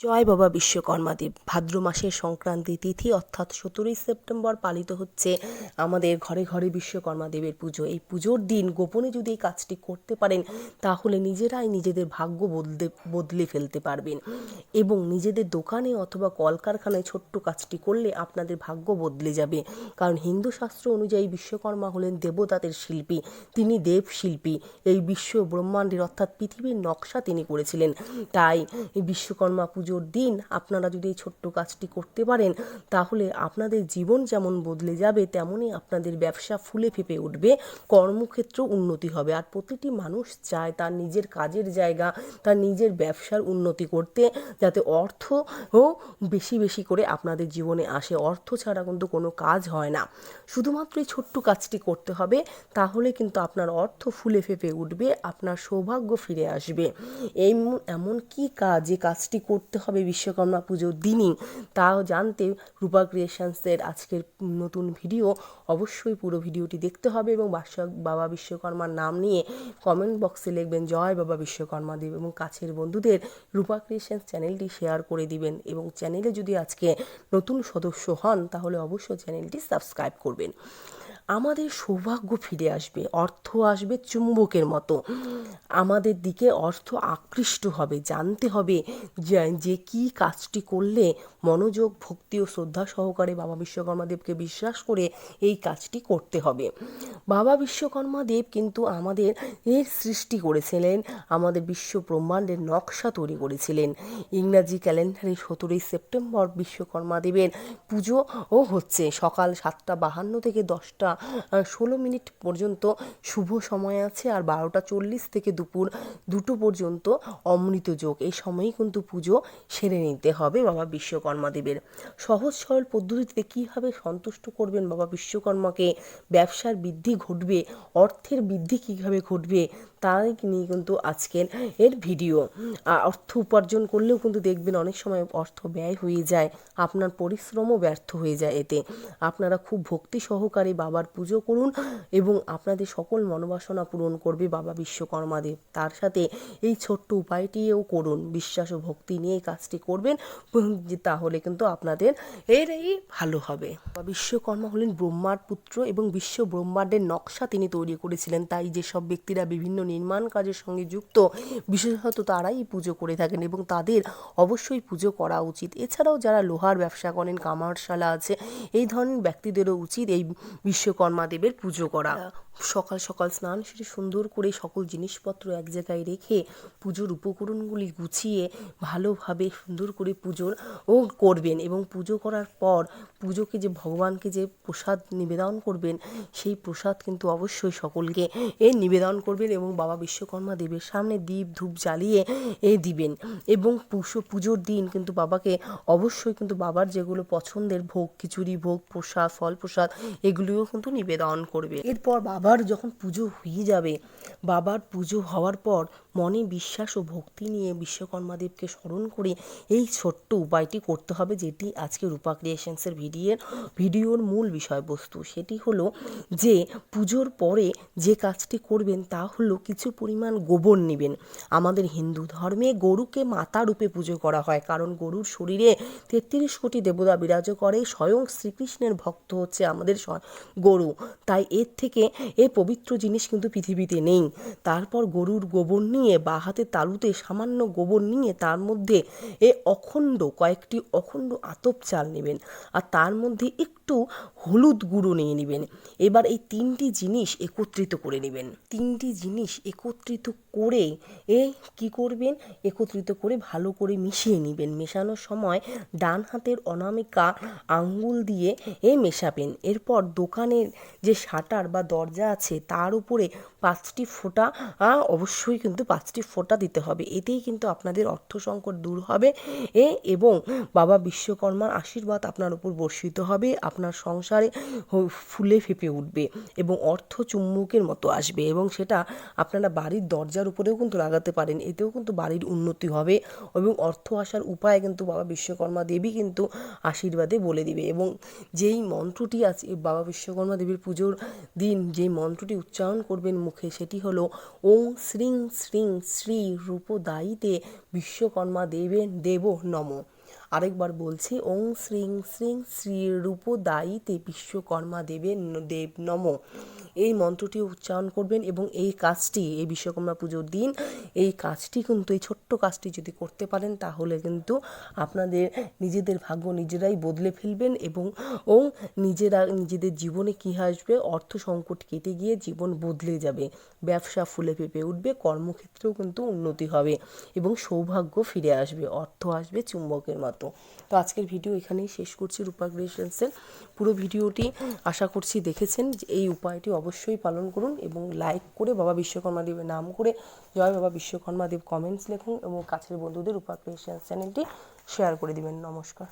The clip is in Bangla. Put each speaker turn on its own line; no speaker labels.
জয় বাবা বিশ্বকর্মাদেব ভাদ্র মাসের সংক্রান্তি তিথি অর্থাৎ সতেরোই সেপ্টেম্বর পালিত হচ্ছে আমাদের ঘরে ঘরে বিশ্বকর্মা দেবের পুজো। এই পুজোর দিন গোপনে যদি এই কাজটি করতে পারেন, তাহলে নিজেরাই নিজেদের ভাগ্য বদলে বদলে ফেলতে পারবেন। এবং নিজেদের দোকানে অথবা কলকারখানায় ছোট্ট কাজটি করলে আপনাদের ভাগ্য বদলে যাবে। কারণ হিন্দু শাস্ত্র অনুযায়ী বিশ্বকর্মা হলেন দেবতাদের শিল্পী, তিনি দেব শিল্পী। এই বিশ্ব ব্রহ্মাণ্ডের অর্থাৎ পৃথিবীর নকশা তিনি করেছিলেন। তাই বিশ্বকর্মা বিশ্বকর্মা পুজোর দিন আপনারা যদি এই ছোট্ট কাজটি করতে পারেন, তাহলে আপনাদের জীবন যেমন বদলে যাবে, তেমনই আপনাদের ব্যবসা ফুলে ফেঁপে উঠবে, কর্মক্ষেত্র উন্নতি হবে। আর প্রতিটি মানুষ চায় তার নিজের কাজের জায়গা, তার নিজের ব্যবসার উন্নতি করতে, যাতে অর্থ ও বেশি বেশি করে আপনাদের জীবনে আসে। অর্থ ছাড়া কিন্তু কোনো কাজ হয় না। শুধুমাত্র এই ছোট্ট কাজটি করতে হবে, তাহলে কিন্তু আপনার অর্থ ফুলে ফেঁপে উঠবে, আপনার সৌভাগ্য ফিরে আসবে। এই এমন কি কাজ যে কাজটি করতে হবে বিশ্বকর্মা পুজোর দিনই। তাও জানতে রূপা ক্রিয়েশনসের আজকের নতুন ভিডিও অবশ্যই পুরো ভিডিওটি দেখতে হবে এবং বাবা বিশ্বকর্মার নাম নিয়ে কমেন্ট বক্সে লিখবেন, জয় বাবা বিশ্বকর্মা দেব এবং কাছের বন্ধুদের রূপা ক্রিয়েশনস চ্যানেলটি শেয়ার করে দিবেন। এবং চ্যানেলে যদি আজকে নতুন সদস্য হন, তাহলে অবশ্যই চ্যানেলটি সাবস্ক্রাইব করবেন। আমাদের সৌভাগ্য ফিরে আসবে, অর্থ আসবে চুম্বকের মতো। আমাদের দিকে অর্থ আকৃষ্ট হবে, জানতে হবে যে কী কাজটি করলে মনোযোগ, ভক্তি ও শ্রদ্ধা সহকারে বাবা বিশ্বকর্মা দেবকে বিশ্বাস করে এই কাজটি করতে হবে। বাবা বিশ্বকর্মা দেব কিন্তু আমাদের এর সৃষ্টি করেছিলেন, আমাদের বিশ্ব ব্রহ্মাণ্ডের নকশা তৈরি করেছিলেন। ইংরাজি ক্যালেন্ডারে সতেরোই সেপ্টেম্বর বিশ্বকর্মা দেবের পুজো ও হচ্ছে সকাল সাতটা বাহান্ন থেকে দশটা ষোলো মিনিট পর্যন্ত শুভ সময় আছে আর বারোটা চল্লিশ থেকে দুপুর দুটো পর্যন্ত অমৃত যোগ। এই সময়েই কিন্তু পুজো সেরে নিতে হবে বাবা বিশ্বকর্মা দেবের। সহজ সরল পদ্ধতিতে কীভাবে সন্তুষ্ট করবেন বাবা বিশ্বকর্মাকে? ব্যবসার বৃদ্ধি ঘটবে, অর্থের বৃদ্ধি কীভাবে ঘটবে? তাই নিয়ে কিন্তু আজকের এর ভিডিও। অর্থ উপার্জন করলেও কিন্তু দেখবেন অনেক সময় অর্থ ব্যয় হয়ে যায়, আপনার পরিশ্রমও ব্যর্থ হয়ে যায় এতে। আপনারা খুব ভক্তি সহকারে বাবার পুজো করুন এবং আপনাদের সকল মনোবাসনা পূরণ করবে বাবা বিশ্বকর্মা দেব তার সাথে এই ছোট্ট উপায়টিও করুন, বিশ্বাস ও ভক্তি নিয়ে এই কাজটি করবেন, তাহলে কিন্তু আপনাদের এর এই ভালো হবে। বিশ্বকর্মা হলেন ব্রহ্মার পুত্র এবং বিশ্ব ব্রহ্মাণ্ডের নকশা তিনি তৈরি করেছিলেন। তাই যেসব ব্যক্তিরা বিভিন্ন নির্মাণ কাজের সঙ্গে যুক্ত, বিশেষত তারাই পুজো করে থাকেন এবং তাদের অবশ্যই পুজো করা উচিত। এছাড়াও যারা লোহার ব্যবসা করেন, কামারশালা আছে, এই ধরনের ব্যক্তিদেরও উচিত এই বিশ্বকর্মা দেবের পুজো করা। সকাল সকাল স্নান সেরে সুন্দর করে সকল জিনিসপত্র এক জায়গায় রেখে পুজোর উপকরণগুলি গুছিয়ে ভালোভাবে সুন্দর করে পুজোর ও করবেন এবং পুজো করার পর পুজোকে যে ভগবানকে যে প্রসাদ নিবেদন করবেন, সেই প্রসাদ কিন্তু অবশ্যই সকলকে এ নিবেদন করবেন এবং বাবা বিশ্বকর্মা দেবের সামনে দীপ ধূপ জ্বালিয়ে এ দিবেন। এবং পুষো, পুজোর দিন কিন্তু বাবাকে অবশ্যই কিন্তু বাবার যেগুলো পছন্দের ভোগ, খিচুড়ি ভোগ, প্রসাদ, ফল প্রসাদ, এগুলিও কিন্তু নিবেদন করবে। এরপর বাবার যখন পুজো হয়ে যাবে, বাবার পুজো হওয়ার পর মনে বিশ্বাস ও ভক্তি নিয়ে বিশ্বকর্মাদেবকে স্মরণ করে এই ছোট্ট উপায়টি করতে হবে যেটি আজকে রূপা ক্রিয়েশনসের ভিডিওর ভিডিওর মূল বিষয়বস্তু। সেটি হলো যে পুজোর পরে যে কাজটি করবেন তা হলো কিছু পরিমাণ গোবর নেবেন। আমাদের হিন্দু ধর্মে গরুকে মাতা রূপে পুজো করা হয়, কারণ গরুর শরীরে তেত্রিশ কোটি দেবতা বিরাজ করে, স্বয়ং শ্রীকৃষ্ণের ভক্ত হচ্ছে আমাদের গরু। তাই এর থেকে এ পবিত্র জিনিস কিন্তু পৃথিবীতে নেই। তারপর গরুর গোবর নিয়ে বা হাতে তালুতে সামান্য গোবর নিয়ে তার মধ্যে এ অখণ্ড কয়েকটি অখণ্ড আতপ চাল নেবেন আর তার মধ্যে একটু হলুদ গুঁড়ো নিয়ে নেবেন। এবার এই তিনটি জিনিস একত্রিত করে নেবেন। তিনটি জিনিস একত্রিত করে এ কি করবেন? একত্রিত করে ভালো করে মিশিয়ে নেবেন। মেশানোর সময় ডান হাতের অনামিকা আঙ্গুল দিয়ে এ মেশাবেন। এরপর দোকানের যে শাটার বা দরজা আছে তার উপরে পাঁচটি ফোঁটা অবশ্যই কিন্তু পাঁচটি ফোঁটা দিতে হবে। এতেই কিন্তু আপনাদের অর্থ সংকট দূর হবে। এ এবং বাবা বিশ্বকর্মার আশীর্বাদ আপনার উপর বর্ষিত হবে। আপনার সংসারে ফুলে ফেঁপে উঠবে এবং অর্থ চুম্বকের মতো আসবে এবং সেটা আপনারা বাড়ির দরজার উপরেও কিন্তু লাগাতে পারেন। এতেও কিন্তু বাড়ির উন্নতি হবে এবং অর্থ আসার উপায় কিন্তু বাবা বিশ্বকর্মা দেবী কিন্তু আশীর্বাদে বলে দিবে এবং যেই মন্ত্রটি আছে বাবা বিশ্বকর্মা দেবীর পুজোর দিন, যেই মন্ত্রটি উচ্চারণ করবেন মুখে সেটি হলো ওং শ্রীং শ্রীং শ্রী রূপদায়ীতে বিশ্বকর্মা দেবেন দেব নম। আরেকবার বলছি, ওং শ্রীং শ্রীং শ্রী রূপদায়ীতে বিশ্বকর্মা দেবের দেব নম। এই মন্ত্রটি উচ্চারণ করবেন এবং এই কাজটি, এই বিশ্বকর্মা পুজোর দিন, এই কাজটি কিন্তু, এই ছোট্ট কাজটি যদি করতে পারেন, তাহলে কিন্তু আপনাদের নিজেদের ভাগ্য নিজেরাই বদলে ফেলবেন এবং ও নিজেরা, নিজেদের জীবনে কী আসবে? অর্থ সংকট কেটে গিয়ে জীবন বদলে যাবে। ব্যবসা ফুলে ফেঁপে উঠবে, কর্মক্ষেত্রেও কিন্তু উন্নতি হবে এবং সৌভাগ্য ফিরে আসবে, অর্থ আসবে চুম্বকের মতো। তো আজকের ভিডিও এখানেই শেষ করছি রূপা ক্রিয়েশনসের। পুরো ভিডিওটি আশা করছি দেখেছেন যে এই উপায়টি অবশ্যই পালন করুন এবং লাইক করে বাবা বিশ্বকর্মা দেবের নাম করে জয় বাবা বিশ্বকর্মা দেব কমেন্টস লিখুন এবং কাছের বন্ধুদের উপাক্রিয়েশন চ্যানেলটি শেয়ার করে দিবেন। নমস্কার।